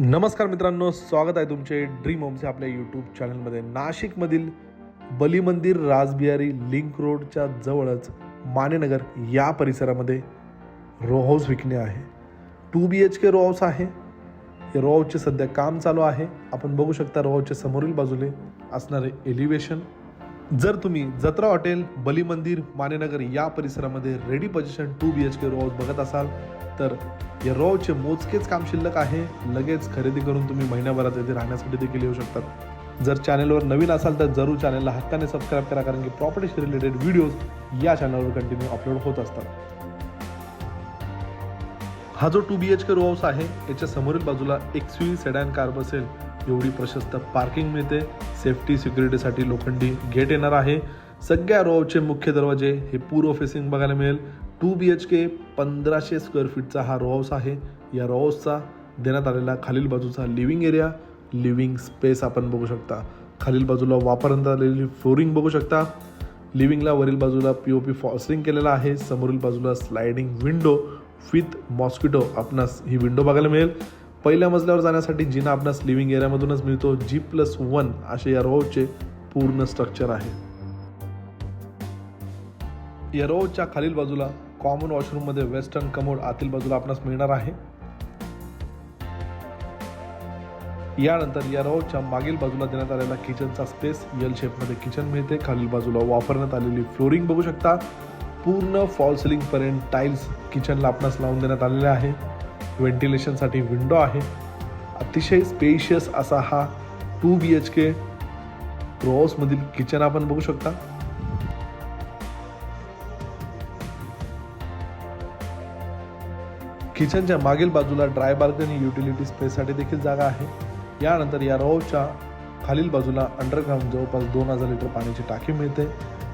नमस्कार मित्रांनो स्वागत आहे तुमचे ड्रीम होमचे आपल्या यूट्यूब चॅनलमध्ये नाशिकमधील बलिमंदिर राजबिहारी लिंक रोडच्या जवळच मानेनगर या परिसरामध्ये रो हाऊस विकणे आहे. Two B H K row house आहे. रो हाऊसचे सध्या काम चालू आहे. आपण बघू शकता रो हाऊसच्या समोरील बाजूने असणारे एलिव्हेशन जर तुम्ही जत्रा हॉटेल बलिमंदिर मानेनगर या परिसरामध्ये ready position two B H K row बघत असाल तर या रोचे मोजकेच काम शिल्लक आहे. लगेच खरेदी करून तुम्ही महिन्याभरात येथे राहण्यासाठी देखील येऊ शकतात. जर चॅनलवर नवीन असाल तर जरूर चॅनलला हक्काने सबस्क्राईब करा कारण की प्रॉपर्टीशी रिलेटेड व्हिडिओज या चॅनलवर कंटिन्यू अपलोड होत असतात. हा जो two B H K row house आहे याच्या समोरील बाजूला एक स्वी सेडॅन कार बसेल. एवढी प्रशस्त पार्किंग मिळते. सेफ्टी सिक्युरिटीसाठी लोखंडी गेट येणार आहे. सगळ्या रो मुख्य दरवाजे हे पूर्व फेसिंग बघायला मिळेल. टू बी एच के पंधराशे स्क्वेअर फीटचा हा रोहाऊस आहे. या रोहाऊसचा देण्यात आलेला खालील बाजूचा लिव्हिंग एरिया लिव्हिंग स्पेस आपण बघू शकता. खालील बाजूला वापरण्यात आलेली फ्लोरिंग बघू शकता. लिव्हिंगला वरील बाजूला पी ओ पी फॉस्टिंग केलेला आहे. समोरील बाजूला स्लायडिंग विंडो विथ मॉस्किटो आपणास ही विंडो बघायला मिळेल. पहिल्या मजल्यावर जाण्यासाठी जिना आपणास लिव्हिंग एरियामधूनच मिळतो. जी प्लस वन असे या रोडचे पूर्ण स्ट्रक्चर आहे. या रोडच्या खालील बाजूला कॉमन वॉशरूममध्ये वेस्टर्न कमोड आतील बाजूला आपणास मिळणार आहे. यानंतर या मागील बाजूला देण्यात आलेला किचनचा स्पेस यल शेपमध्ये किचन मिळते. खालील बाजूला वापरण्यात आलेली फ्लोरिंग बघू शकता. पूर्ण फॉल सिलिंग पर्यंत टाईल्स किचनला आपणास लावून देण्यात आलेले आहे. व्हेंटिलेशनसाठी विंडो आहे. अतिशय स्पेशियस असा हा टू बी एच के मधील किचन आपण बघू शकता. किचनच्या मागील बाजूला ड्राय बाल्कनी युटिलिटी स्पेससाठी देखील जागा आहे. यानंतर या रोच्या खालील बाजूला अंडरग्राऊंड जवळपास दोन हजार लिटर पाण्याची टाकी मिळते.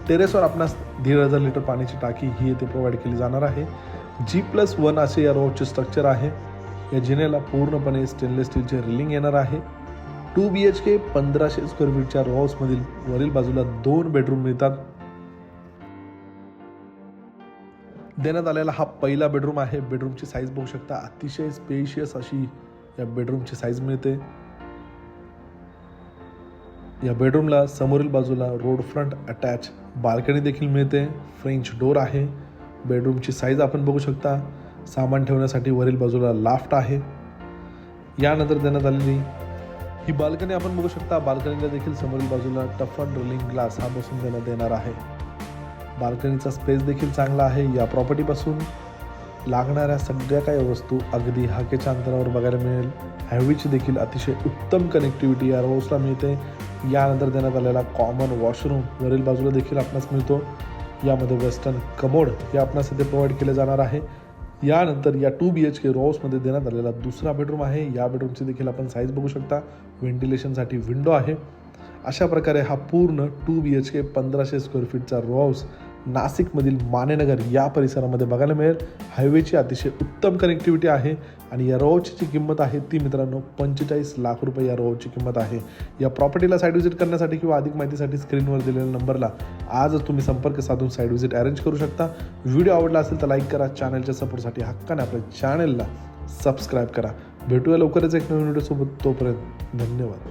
टेरेसवर आपणास दीड हजार लिटर पाण्याची टाकी ही येथे प्रोव्हाइड केली जाणार आहे. जी प्लस वन असे या रोडचे स्ट्रक्चर आहे. या जिनेला पूर्णपणे स्टेनलेस स्टीलचे रिलिंग येणार आहे. टू बी एच के पंधराशे स्क्वेअर फीटच्या रो हाऊसमधील वरील बाजूला दोन बेडरूम मिळतात. देण्यात आलेला हा पहिला बेडरूम आहे. बेडरूमची साईज बघू शकता. अतिशय स्पेशियस अशी या बेडरूमची साईज मिळते. या बेडरूमला समोरील बाजूला रोड फ्रंट अटॅच बाल्कनी देखील मिळते. फ्रेंच डोर आहे. बेडरूमची साईज आपण बघू शकता. सामान ठेवण्यासाठी वरील बाजूला लाफ्ट आहे. यानंतर देण्यात आलेली ही बाल्कनी आपण बघू शकता. बाल्कनीला देखील समोरील बाजूला टफन रोलिंग ग्लास हा बसून देण्यात येणार आहे. बाल्कनीचा स्पेस देखील चांगला आहे. या प्रॉपर्टीपासून लागणाऱ्या सगळ्या काही वस्तू अगदी हाकेच्या अंतरावर बघायला मिळेल. हायवेची देखील अतिशय उत्तम कनेक्टिव्हिटी या रोजला मिळते. यानंतर देण्यात आलेला कॉमन वॉशरूम वरील बाजूला देखील आपणास मिळतो. यामध्ये वेस्टर्न कमोड हे आपणास इथे प्रोव्हाइड केले जाणार आहे. यानंतर या टू बी एच के रोहाऊसमध्ये देण्यात आलेला दुसरा बेडरूम आहे. या बेडरूमची देखील आपण साईज बघू शकता. व्हेंटिलेशनसाठी विंडो आहे. अशा प्रकारे हा पूर्ण टू बी एच के पंधराशे स्क्वेअर फीटचा रो हाऊस नाशिकमधील मानेनगर या परिसरामध्ये बघायला मिळेल. हायवेची अतिशय उत्तम कनेक्टिव्हिटी आहे आणि या रोची जी किंमत आहे ती मित्रांनो पंचेचाळीस लाख रुपये या रोची किंमत आहे. या प्रॉपर्टीला साईड व्हिजिट करण्यासाठी किंवा अधिक माहितीसाठी स्क्रीनवर दिलेल्या नंबरला आजच तुम्ही संपर्क साधून साईड व्हिजिट अरेंज करू शकता. व्हिडिओ आवडला असेल तर लाईक करा. चॅनलच्या सपोर्टसाठी हक्काने आपल्या चॅनलला सबस्क्राईब करा. भेटूया लवकरच एक नवीन व्हिडिओसोबत तोपर्यंत धन्यवाद.